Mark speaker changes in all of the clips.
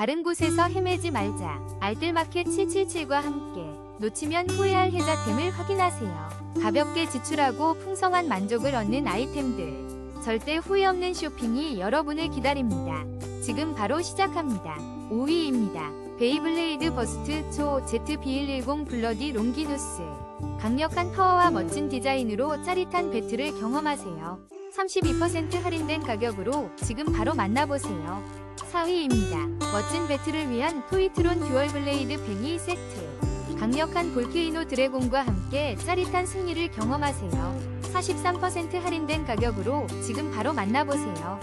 Speaker 1: 다른 곳에서 헤매지 말자. 알뜰마켓 777과 함께 놓치면 후회할 혜자템을 확인하세요. 가볍게 지출하고 풍성한 만족을 얻는 아이템들. 절대 후회 없는 쇼핑이 여러분을 기다립니다. 지금 바로 시작합니다. 5위입니다. 베이블레이드 버스트 초 ZB110 블러디 롱기누스. 강력한 파워와 멋진 디자인으로 짜릿한 배틀을 경험하세요. 32% 할인된 가격으로 지금 바로 만나보세요. 4위입니다. 멋진 배틀을 위한 토이트론 듀얼 블레이드 팽이 세트. 강력한 볼케이노 드래곤과 함께 짜릿한 승리를 경험하세요. 43% 할인된 가격으로 지금 바로 만나보세요.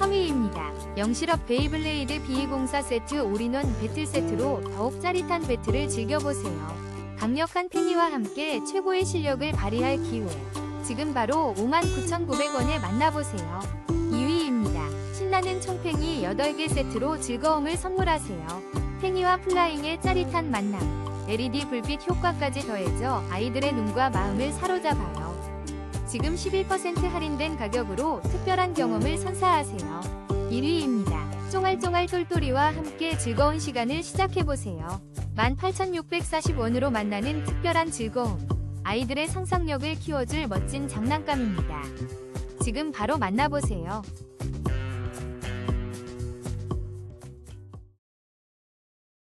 Speaker 1: 3위입니다. 영실업 베이블레이드 B204 세트 올인원 배틀 세트로 더욱 짜릿한 배틀을 즐겨보세요. 강력한 팽이와 함께 최고의 실력을 발휘할 기회. 지금 바로 59,900원에 만나보세요. 2위입니다. 신나는 총팽이 8개 세트로 즐거움을 선물하세요. 팽이와 플라잉의 짜릿한 만남. LED 불빛 효과까지 더해져 아이들의 눈과 마음을 사로잡아요. 지금 11% 할인된 가격으로 특별한 경험을 선사하세요. 1위입니다. 쫑알쫑알 똘똘이와 함께 즐거운 시간을 시작해보세요. 18,640원으로 만나는 특별한 즐거움. 아이들의 상상력을 키워줄 멋진 장난감입니다. 지금 바로 만나보세요.